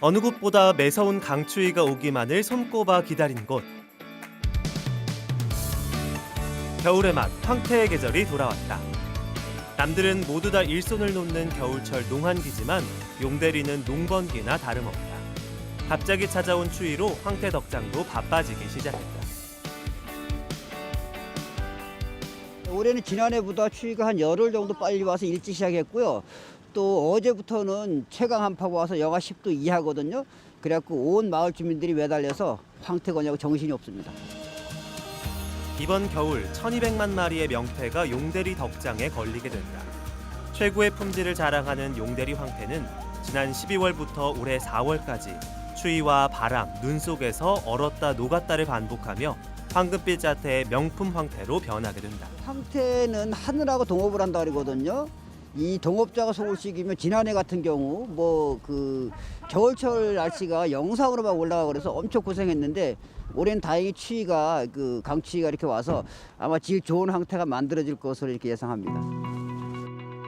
어느 곳보다 매서운 강추위가 오기만을 손꼽아 기다린 곳. 겨울의 맛 황태의 계절이 돌아왔다. 남들은 모두 다 일손을 놓는 겨울철 농한기지만 용대리는 농번기나 다름없다. 갑자기 찾아온 추위로 황태 덕장도 바빠지기 시작했다. 올해는 지난해보다 추위가 한 열흘 정도 빨리 와서 일찍 시작했고요. 또 어제부터는 최강 한파가 와서 영하 10도 이하거든요. 그래갖고 온 마을 주민들이 매달려서 황태거냐고 정신이 없습니다. 이번 겨울 1200만 마리의 명태가 용대리 덕장에 걸리게 된다. 최고의 품질을 자랑하는 용대리 황태는 지난 12월부터 올해 4월까지 추위와 바람, 눈 속에서 얼었다 녹았다를 반복하며 황금빛 자태의 명품 황태로 변하게 된다. 황태는 하늘하고 동업을 한다 그러거든요. 이 동업자가 시기면 지난해 같은 경우 뭐 그 겨울철 날씨가 영상으로 막 올라가 그래서 엄청 고생했는데 올해는 다행히 추위가 그 강추위가 이렇게 와서 아마 제일 좋은 황태가 만들어질 것으로 이렇게 예상합니다.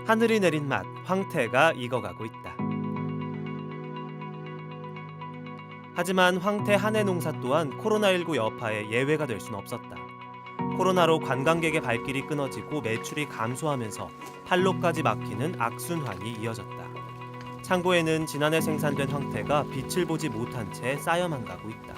하늘이 내린 맛 황태가 익어가고 있다. 하지만 황태 한해 농사 또한 코로나19 여파에 예외가 될 수는 없었다. 코로나로 관광객의 발길이 끊어지고 매출이 감소하면서 판로까지 막히는 악순환이 이어졌다. 창고에는 지난해 생산된 황태가 빛을 보지 못한 채 쌓여만 가고 있다.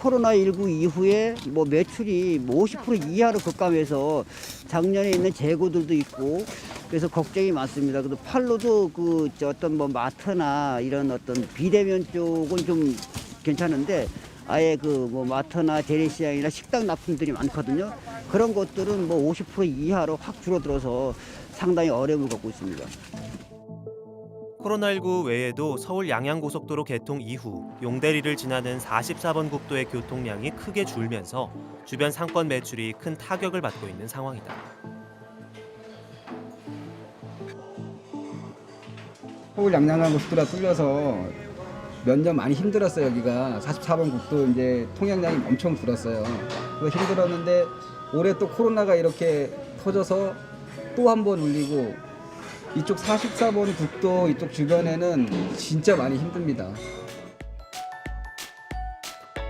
코로나19 이후에 뭐 매출이 뭐 50% 이하로 급감해서 작년에 있는 재고들도 있고 그래서 걱정이 많습니다. 그래도 팔로도 그저 어떤 뭐 마트나 이런 어떤 비대면 쪽은 좀 괜찮은데 아예 그 뭐 마트나 재래시장이나 식당 납품들이 많거든요. 그런 것들은 뭐 50% 이하로 확 줄어들어서 상당히 어려움을 겪고 있습니다. 코로나19 외에도 서울 양양고속도로 개통 이후 용대리를 지나는 44번 국도의 교통량이 크게 줄면서 주변 상권 매출이 큰 타격을 받고 있는 상황이다. 서울 양양간 고속도로가 뚫려서 몇 년 많이 힘들었어요 여기가. 44번 국도 이제 통행량이 엄청 줄었어요. 그래서 힘들었는데 올해 또 코로나가 이렇게 터져서 또 한 번 울리고 이쪽 44번 국도 이쪽 주변에는 진짜 많이 힘듭니다.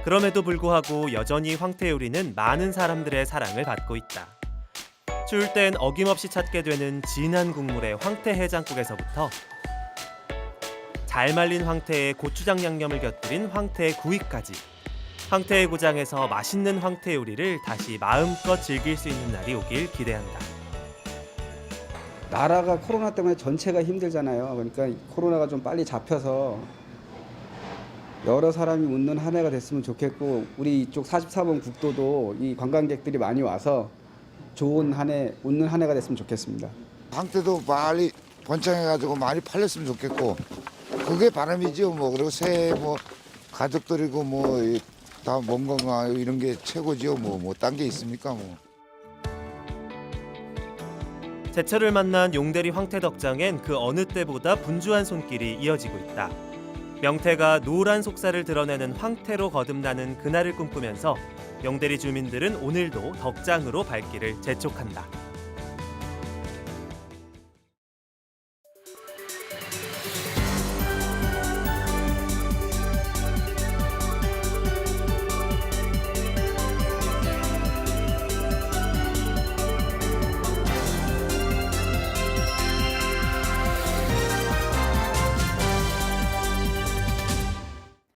그럼에도 불구하고 여전히 황태 요리는 많은 사람들의 사랑을 받고 있다. 추울 땐 어김없이 찾게 되는 진한 국물의 황태 해장국에서부터 잘 말린 황태에 고추장 양념을 곁들인 황태 구이까지 황태의 고장에서 맛있는 황태 요리를 다시 마음껏 즐길 수 있는 날이 오길 기대한다. 나라가 코로나 때문에 전체가 힘들잖아요 그러니까 코로나가 좀 빨리 잡혀서 여러 사람이 웃는 한 해가 됐으면 좋겠고 우리 이쪽 44번 국도도 이 관광객들이 많이 와서 좋은 한 해, 웃는 한 해가 됐으면 좋겠습니다. 황태도 빨리 번창해가지고 많이 팔렸으면 좋겠고 그게 바람이죠 뭐 그리고 새해 뭐 가족들이고 뭐 다 몸 건강 이런 게 최고지요 뭐뭐딴 게 있습니까 뭐. 제철을 만난 용대리 황태 덕장엔 그 어느 때보다 분주한 손길이 이어지고 있다. 명태가 노란 속살을 드러내는 황태로 거듭나는 그날을 꿈꾸면서 용대리 주민들은 오늘도 덕장으로 발길을 재촉한다.